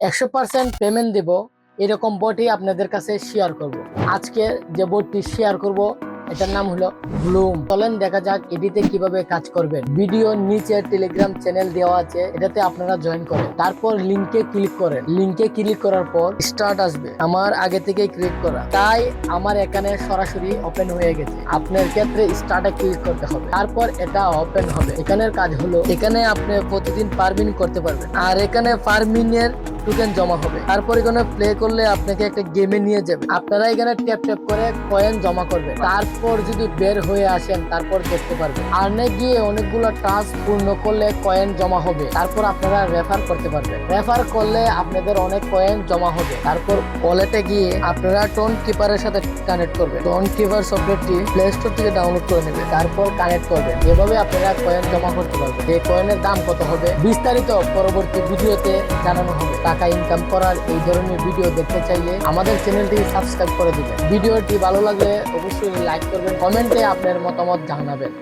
একশো percent payment দেব, এরকম বটই আপনাদের কাছে শেয়ার করব। আজকে যে বোর্ডটি শেয়ার করব, এটার নাম হলো ব্লুম চলেন দেখা যাক এটিতে কীভাবে কাজ করবেন ভিডিও নিচে টেলিগ্রাম চ্যানেল দেওয়া আছে, এটাতে আপনারা জয়েন করেন। তারপর লিংকে ক্লিক করেন। লিংকে ক্লিক করার পর স্টার্ট আসবে। আমার আগে থেকে ক্লিক করা। তাই আমার এখানে সরাসরি ওপেন হয়ে গেছে। আপনার ক্ষেত্রে স্টার্টে ক্লিক করতে হবে। তারপর এটা ওপেন হবে। এখানের কাজ হলো, এখানে আপনি প্রতিদিন পারমিন করতে পারবেন। আর এখানে পারমিনের টোকেন জমা হবে। তারপর এখানে প্লে করলে আপনাকে একটা গেমে নিয়ে যাবে। আপনারা এখানে ট্যাপ ট্যাপ করে কয়েন জমা করবে। তারপর যদি বের হয়ে আসেন, তারপর দেখতে পারবেন। আর্নে গিয়ে অনেকগুলো টাস্ক পূর্ণ করলে কয়েন জমা হবে। তারপর আপনারা রেফার করতে পারবেন। রেফার করলে আপনাদের অনেক কয়েন জমা হবে। তারপর ওয়ালেটে গিয়ে আপনারা টোন কিপারের সাথে কানেক্ট করবেন। টোন কিপার সফটওয়্যারটি প্লে স্টোর থেকে ডাউনলোড করে নেবে। তারপর কানেক্ট করবেন। এভাবে আপনারা কয়েন জমা করতে পারবেন। এই কয়েনের দাম কত হবে? বিস্তারিত পরবর্তী ভিডিওতে জানানো হবে। টাকা ইনকাম করার এই ধরনের ভিডিও দেখতে চাইলে আমাদের চ্যানেলটি সাবস্ক্রাইব করে দিবেন। ভিডিওটি ভালো লাগলে অবশ্যই লাইক করবেন কমেন্টে আপনার মতামত জানাবেন।